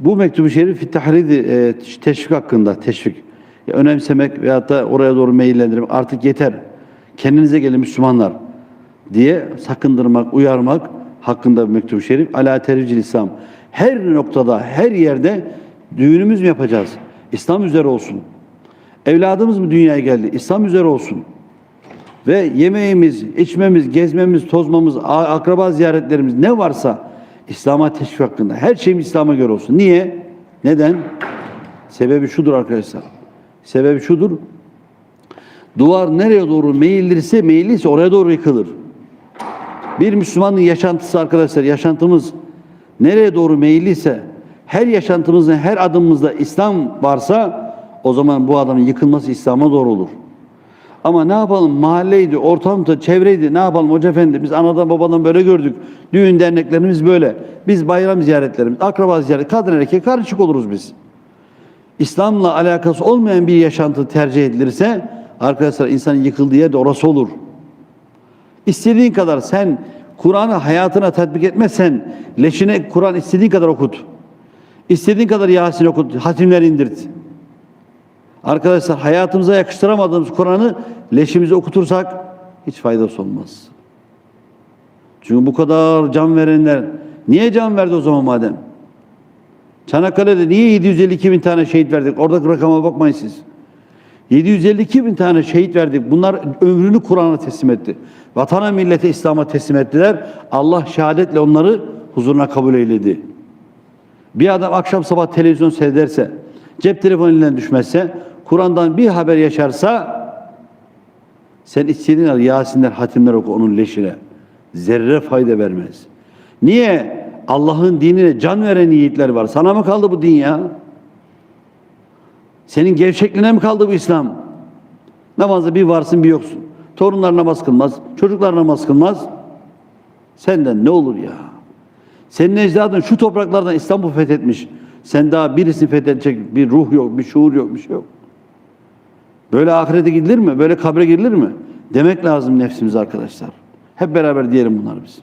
Bu mektubu şerif tahridi e, teşvik hakkında teşvik. Ya önemsemek veyahut da oraya doğru meyillendirmek artık yeter. Kendinize gelin Müslümanlar diye sakındırmak, uyarmak hakkında bir mektubu şerif. Ala tercih İslam. Her noktada, her yerde düğünümüz mü yapacağız? İslam üzere olsun. Evladımız mı dünyaya geldi? İslam üzere olsun. Ve yemeğimiz, içmemiz, gezmemiz, tozmamız, akraba ziyaretlerimiz ne varsa İslam'a teşvik hakkında. Her şeyimiz İslam'a göre olsun. Niye? Neden? Sebebi şudur arkadaşlar. Sebebi şudur. Duvar nereye doğru meyilirse meyilliyse oraya doğru yıkılır. Bir Müslümanın yaşantısı arkadaşlar, yaşantımız nereye doğru meyilliyse, her yaşantımızda, her adımımızda İslam varsa o zaman bu adamın yıkılması İslam'a doğru olur. Ama ne yapalım mahalleydi, ortamda, çevreydi ne yapalım hoca efendi biz anadan babadan böyle gördük. Düğün derneklerimiz böyle. Biz bayram ziyaretlerimiz, akraba ziyaret, kadın erkek karışık oluruz biz. İslam'la alakası olmayan bir yaşantı tercih edilirse arkadaşlar insanın yıkıldığı yer de orası olur. İstediğin kadar sen Kur'an'ı hayatına tatbik etmezsen leşine Kur'an istediğin kadar okut. İstediğin kadar Yasin okut, hatimler indirt. Arkadaşlar hayatımıza yakıştıramadığımız Kur'an'ı leşimize okutursak hiç faydası olmaz. Çünkü bu kadar can verenler niye can verdi o zaman madem? Çanakkale'de niye 752 bin tane şehit verdik? Oradaki rakama bakmayın siz. 752 bin tane şehit verdik. Bunlar ömrünü Kur'an'a teslim etti. Vatana millete İslam'a teslim ettiler. Allah şehadetle onları huzuruna kabul eyledi. Bir adam akşam sabah televizyon seyrederse, cep telefonu elinden düşmezse, Kur'an'dan bir haber yaşarsa sen istediğin kadar Yasinler, hatimler oku onun leşine. Zerre fayda vermez. Niye? Allah'ın dinine can veren yiğitler var. Sana mı kaldı bu din ya? Senin gevşekliğine mi kaldı bu İslam? Namazda bir varsın bir yoksun. Torunlar namaz kılmaz, çocuklar namaz kılmaz. Senden ne olur ya? Senin ecdadın şu topraklardan İstanbul fethetmiş. Sen daha birisini fethedecek bir ruh yok, bir şuur yok, bir şey yok. Böyle ahirete gidilir mi? Böyle kabre gidilir mi? Demek lazım nefsimize arkadaşlar. Hep beraber diyelim bunları biz.